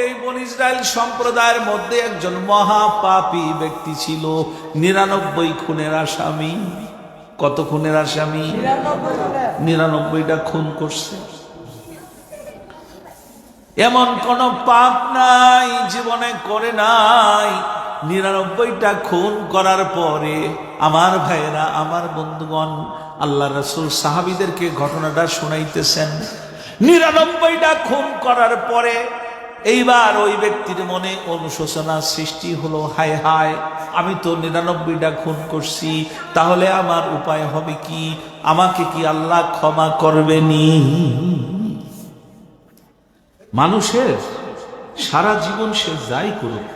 এই বন ইসরায়েল সম্প্রদায়ের মধ্যে একজন মহাপাপী ব্যক্তি ছিল, নিরানব্বই খুনের আসামি। কত খুনের আসামি? নিরানব্বইটা খুন করছে। এমন কোন পাপ নাই, জীবনে করে নাই। নিরানব্বইটা খুন করার পরে আমার ভাইয়েরা, আমার বন্ধুগণ, আল্লাহ রসুল সাহাবিদেরকে ঘটনাটা শুনাইতেছেন। নিরানব্বইটা খুন করার পরে এইবার ওই ব্যক্তির মনে অনুশোচনা সৃষ্টি হলো, হায় হায়, আমি তো নিরানব্বইটা খুন করছি, তাহলে আমার উপায় হবে কি? আমাকে কি আল্লাহ ক্ষমা করবেনি? মানুষের সারা জীবন সে যাই করুক,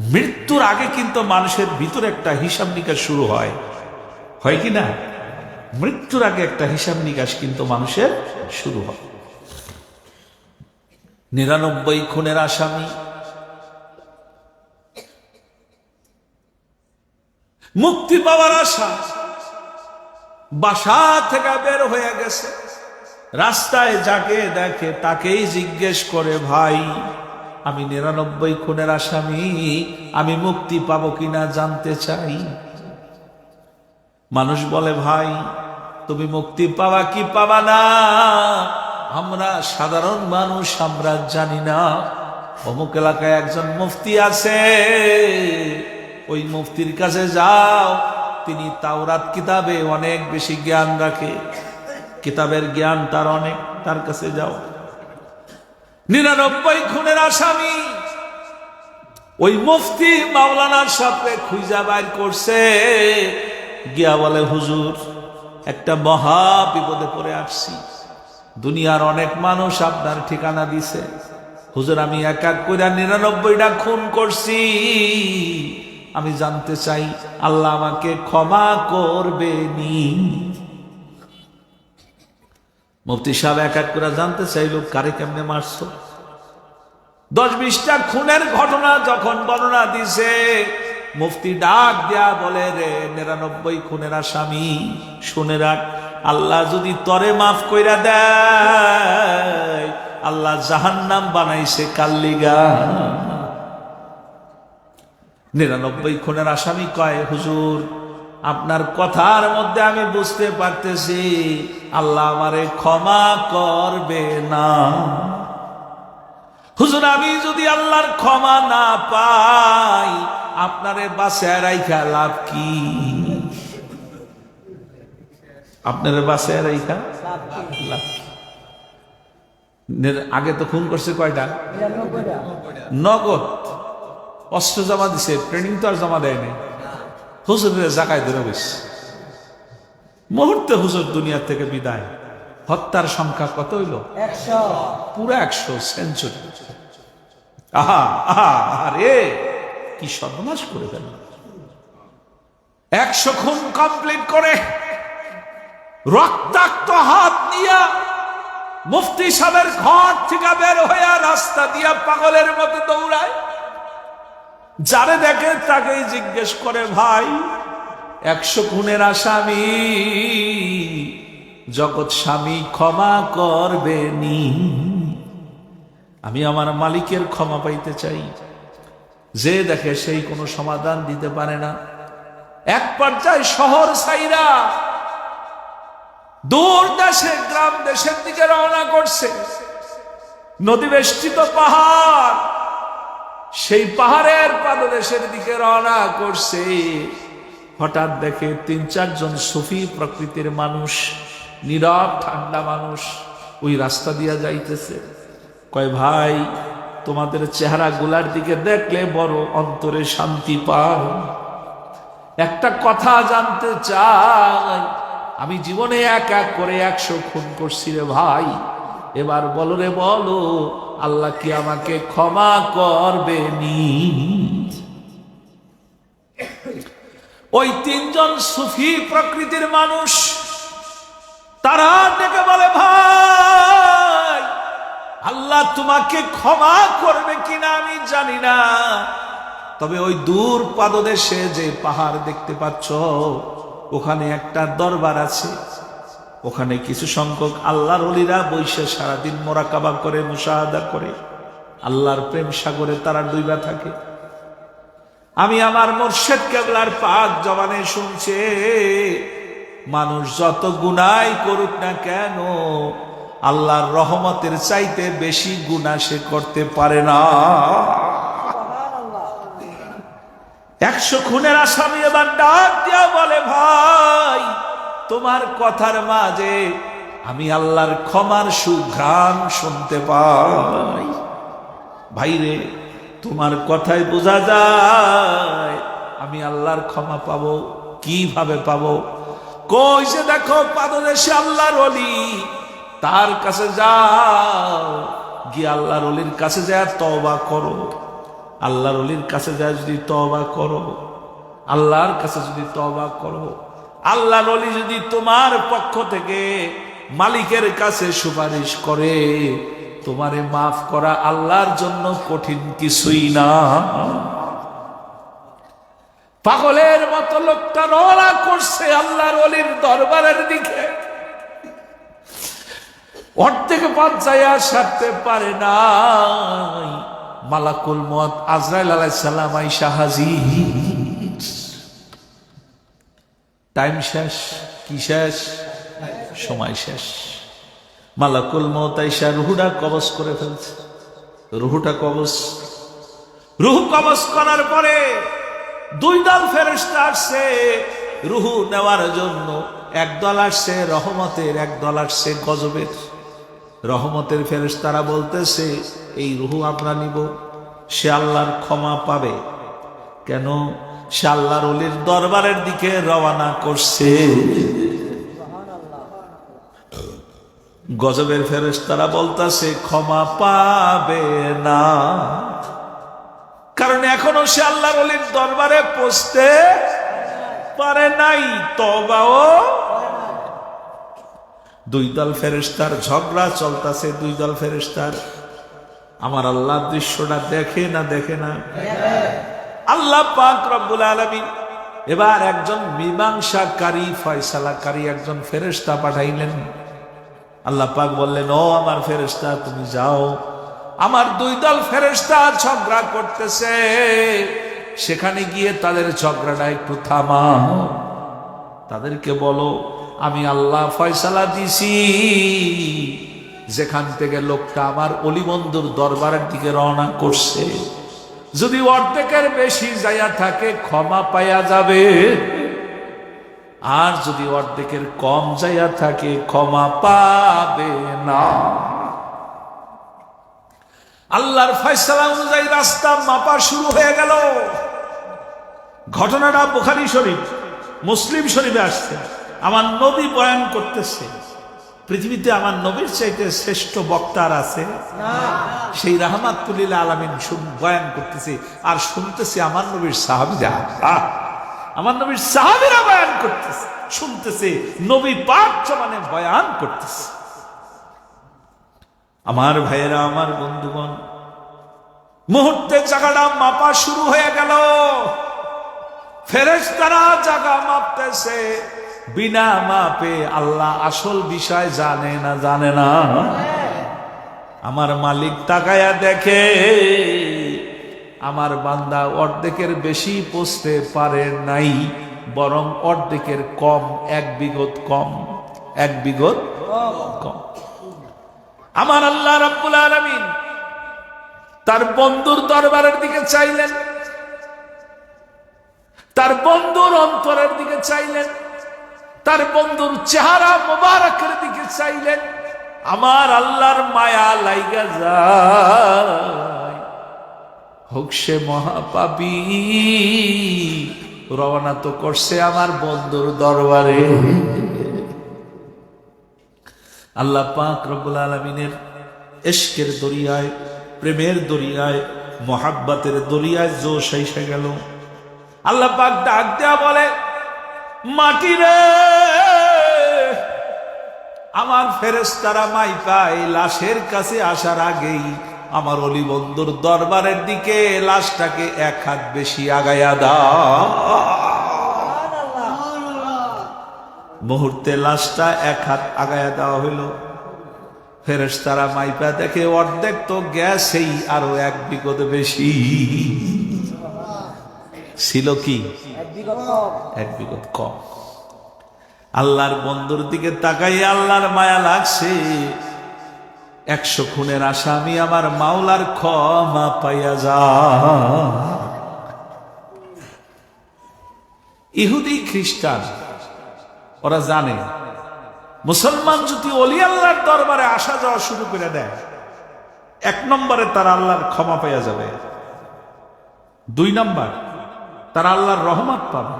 মৃত্যুর আগে কিন্তু মানুষের ভিতরে একটা হিসাব নিকাশ শুরু হয়। হয় কি না? মৃত্যুর আগে একটা হিসাব নিকাশ কিন্তু মানুষের শুরু হয়। নিরানব্বই খুনের আসামি। মুক্তি পাওয়ার আশা বাসা থেকে বের হয়ে গেছে। রাস্তায় যাকে দেখে তাকেই জিজ্ঞেস করে, ভাই, আমি নিরানব্বই খুনের আসামি, আমি মুক্তি পাবো কিনা জানতে চাই। মানুষ বলে, ভাই, তুমি মুক্তি পাওয়া কি পাবা না? আমরা সাধারণ মানুষ, আমরা জানি না। অমুক এলাকায় একজন মুফতি আছে। ওই মুফতির কাছে যাও। তিনি তাওরাত কিতাবে অনেক বেশি জ্ঞান রাখে। কিতাবের জ্ঞান তার অনেক, তার কাছে যাও। নিরানব্বই খুনের আসামি। ওই মুফতি মাওলানার সাথে খুঁজা বাইর করছে। গিয়া বলে, হুজুর, একটা মহা বিপদে পড়ে আসছি। দুনিয়ার অনেক মানুষ আপনার ঠিকানা দিছে। হুজুর, আমি এক এক করে নিরানব্বইটা খুন করছি। আমি জানতে চাই, আল্লাহ আমাকে ক্ষমা করবে নি। মুফতি সাহেব এক এক করে জানতে চাইল, কারে কেমনে মারছো? দশ বিশটা খুনের ঘটনা যখন বর্ণনা দিছে, মুফতি ডাক দেয়া বলে, রে, নিরানব্বই খুনের আসামি শুনে রাখ। আল্লাহ যদি তরে মাফ কইরা দেয়, আল্লাহ জাহান্নাম বানাইছে কাল্লিগা। নিরানব্বই খুনের আসামি কয়, হুজুর, আপনার কথার মধ্যে আমি বুঝতে পারতেছি, আল্লাহ আমারে ক্ষমা করবে না। হুজুর, আমি যদি আল্লাহর ক্ষমা না পাই, আপনারে বাসায় রাইখা লাভ কি? আপনার লাভ কি? নে- আগে তো খুন করছে কয়টা? নগদ। অস্ত্র জমা দিছে ট্রেনিং তো আর জমা দেয়নি হুজুরের জাকায় ধরে বসছে মুহূর্তে হুজুর দুনিয়া থেকে বিদায়। হত্যার সংখ্যা কত হইল? পুরো একশো সেঞ্চুরি আহা আহা আরে কি সর্বনাশ করে ফেল একশো খুন কমপ্লিট করে। রক্তাক্ত হাত নিয়া মুফতি সাহেবের ঘর থেকে বের হইয়া রাস্তা দিয়া পাগলের মতো দৌড়ায়। যারে দেখে তাকেই জিজ্ঞেস করে, ভাই, একশো খুনের আসামি, জগৎ স্বামী ক্ষমা করবে নি আমি আমার মালিকের ক্ষমা পাইতে চাই। যে দেখে সেই কোনো সমাধান দিতে পারে না। এক পর্যায়ে শহর সাইরা দূর দেশে, গ্রাম দেশের দিকে রওনা করছে। নদী বেষ্টিত পাহাড়, সেই পাহাড়ের পাদদেশের দিকে রওনা করছে। হঠাৎ দেখে তিন, চারজন সুফি প্রকৃতির মানুষ, নীরব, ঠান্ডা মানুষ ওই রাস্তা দিয়া যাইতেছে। কয়, ভাই, তোমাদের চেহারা গুলার দিকে দেখলে বড় অন্তরে শান্তি পাও একটা কথা জানতে চাই আমি জীবনে এক এক করে একশো খুন করছি রে ভাই। এবার বলো রে, বলো, আল্লাহ কি আমাকে ক্ষমা করবে নি? ওই তিনজন সুফি প্রকৃতির মানুষ, তারা ডেকে বলে, ভাই, আল্লাহ তোমাকে ক্ষমা করবে কিনা আমি জানি না। তবে ওই দূর পাদদেশে যে পাহাড় দেখতে পাচ্ছ ওখানে একটা দরবার আছে। ওখানে কিছু সংখ্যক আল্লাহর অলিরা বৈশে সারাদিন মোরাকাবা করে, মুশাহাদা করে। আল্লাহর প্রেম সাগরে তারা ডুইবা থাকে। আমি আমার মোর্শেদ কেবলার পাক জবানে শুনছে, মানুষ যত গুনাই করুক না কেন, আল্লাহর রহমতের চাইতে বেশি গুণা সে করতে পারে না। একশো খুনের আসামি এবার ডাক দিয়া বলে, ভাই, তোমার কথার মাঝে আমি আল্লাহর ক্ষমার সুঘ্রাণ শুনতে পাই। ভাইরে তোমার কথায় বোঝা যায়, আমি আল্লাহর ক্ষমা পাব, কীভাবে পাবো? কই যে দেখো পাদদেশে আল্লাহর অলি তার কাছে যাও, গিয়ে আল্লাহর অলির কাছে যায়, তওবা করো। আল্লাহর অলির কাছে যায় যদি তওবা করো, আল্লাহর কাছে যদি তওবা করো, আল্লাহর অলি যদি তোমার পক্ষ থেকে মালিকের কাছে সুপারিশ করে, তোমারে মাফ করা আল্লাহর জন্য কঠিন কিছুই না। পাগলের মতো লোকটা রওনা করছে আল্লাহর অলির দরবারের দিকে। অর্ধেক পঞ্চায়া সারতে পারে নাই। মালাকুল মত আজরাইল সালাম আইসা হাজির টাইম শেষ? কি শেষ? সময় শেষ। মালাকুল মত আইসা রুহুটা কবজ করে ফেলছে। রুহুটা কবজ। রুহু কবজ করার পরে দুই দল ফেরেস্তা আসছে। রুহু নেওয়ার জন্য এক দল আসছে রহমতের, এক দল আসছে গজবের। রহমতের ফেরেস্তারা বলতেছে, এই রুহু আমরা নিব। সে আল্লাহর ক্ষমা পাবে। কেন? সে আল্লাহর অলির দরবারের দিকে রওনা করছে। গজবের ফেরেস্তারা বলতেছে, ক্ষমা পাবে না। কারণ এখনও সে আল্লাহর অলির দরবারে পৌঁছতে পারে নাই তবাও দুই দল ফেরেস্তার ঝগড়া চলতেছে, দুই দল ফেরেস্তার আমার আল্লাহ দৃশ্যটা দেখে না দেখে না। আল্লাহ পাক রব্বুল আলমিন এবার একজন মীমাংসাকারী, ফয়সালাকারী একজন ফেরেস্তা পাঠাইলেন। আল্লাহ পাক বললেন, ও আমার ফেরেস্তা তুমি যাও। আমার দুই দল ফেরেস্তা ঝগড়া করতেছে। সেখানে গিয়ে তাদের ঝগড়াটা একটু থামা তাদেরকে বলো আমি আল্লাহ ফয়সালা দিছি। যেখান থেকে লোকটা আমার অলিবন্ধুর দরবারের দিকে রওনা করছে। যদি অর্ধেকের বেশি যাইয়া থাকে, ক্ষমা পাইয়া যাবে। আর যদি অর্ধেকের কম যাইয়া থাকে, ক্ষমা পাবে না। আল্লাহর ফয়সালা অনুযায়ী রাস্তা মাপা শুরু হয়ে গেল। ঘটনাটা বুখারি শরীফ, মুসলিম শরীফে আসছে। আমার নবী বয়ান করতেছে। পৃথিবীতে আমার নবীর চাইতে শ্রেষ্ঠ বক্তার আছে। সেই রাহমাতুল্লিল আলমিন বয়ান করতেছে আর শুনতেছে আমার নবীর! আমার নবীর সাহাবিরা বয়ান করতেছে, শুনতেছে, নবী পাক মানে বয়ান করতেছে। আমার ভাইয়েরা, আমার বন্ধুগণ, মুহূর্তে জায়গাটা মাপা শুরু হয়ে গেল। ফেরেশতারা জায়গা মাপতেছে। বিনা মাপে আল্লাহ আসল বিষয় জানে না জানে না। আমার মালিক তাকায়া দেখে, আমার বান্দা অর্ধেকের বেশি পৌঁছতে পারে নাই, বরং অর্ধেকের কম, এক বিগত কম, এক বিগত কম। আমার আল্লাহ রাব্বুল আলামিন তার বন্ধুর দরবারের দিকে চাইলেন, তার বন্ধুর অন্তরের দিকে চাইলেন। তার বন্ধুর চেহারা মোবারকের দিকে চাইলেন, আমার আল্লাহর মায়া লাইগা যায়। হোক সে মহাপাপী, রওনা তো করছে আমার বন্ধুর দরবারে। আল্লাহ পাক রব্বুল আলমিনের এশকের দরিয়ায়, প্রেমের দরিয়ায়, মহাব্বাতের দরিয়ায় জোশ এসে গেল। আল্লাহ পাক ডাক দেয়া বলে, মাটি রে আমার ফেরেস্তারা মাই পায় লাশের কাছে আসার আগেই আমার অলি বন্ধুর দরবারের দিকে লাশটাকে এক হাত বেশি আগায়া দাও। মুহূর্তে লাশটা এক হাত আগায়া দেওয়া হইল। ফেরেস্তারা মাইপা দেখে অর্ধেক তো গ্যাসেই আরও এক বিগত বেশি। ছিল কি? এক বিগত কম। আল্লাহর বন্ধুর দিকে তাকাই আল্লাহর মায়া লাগছে। একশো খুনের আসামি আমার মাওলার ক্ষমা পাইয়া যা। ইহুদি খ্রিস্টান, ওরা জানে, মুসলমান যদি অলি আল্লাহর দরবারে আসা যাওয়া শুরু করে দেয়, এক নম্বরে তারা আল্লাহর ক্ষমা পাইয়া যাবে। দুই নম্বর, তারা আল্লাহর রহমত পাবে।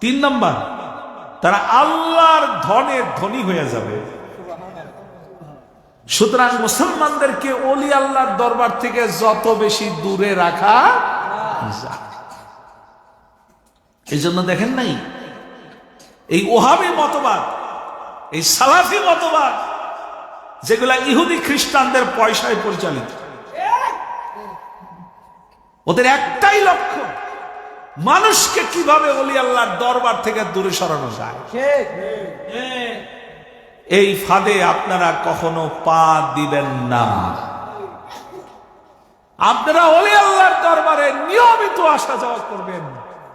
তিন নম্বর তারা আল্লাহর ধনে ধনী হয়ে যাবে। সুতরাং মুসলমানদেরকে অলি আল্লাহর দরবার থেকে যত বেশি দূরে রাখা এই জন্য দেখেন নাই, এই ওহাবি মতবাদ, এই সালাফি মতবাদ, যেগুলা ইহুদি খ্রিস্টানদের পয়সায় পরিচালিত। ওদের একটাই লক্ষ্য মানুষকে কীভাবে অলি আল্লাহর দরবার থেকে দূরে সরানো যায়? এই ফাঁদে আপনারা কখনো পা দিবেন না। আপনারা অলি আল্লাহর দরবারে নিয়মিত আসা যাওয়া করবেন।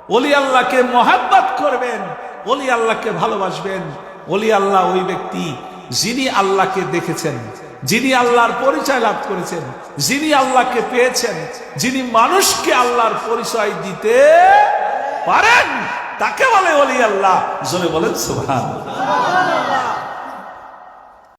অলি আল্লাহকে মহাব্বাত করবেন অলি আল্লাহকে ভালোবাসবেন। অলি আল্লাহ ওই ব্যক্তি যিনি আল্লাহকে দেখেছেন। যিনি আল্লাহর পরিচয় লাভ করেছেন, যিনি আল্লাহকে পেয়েছেন, যিনি মানুষকে আল্লাহর পরিচয় দিতে পারেন, তাকে বলে অলি আল্লাহ। বলেন সুবহান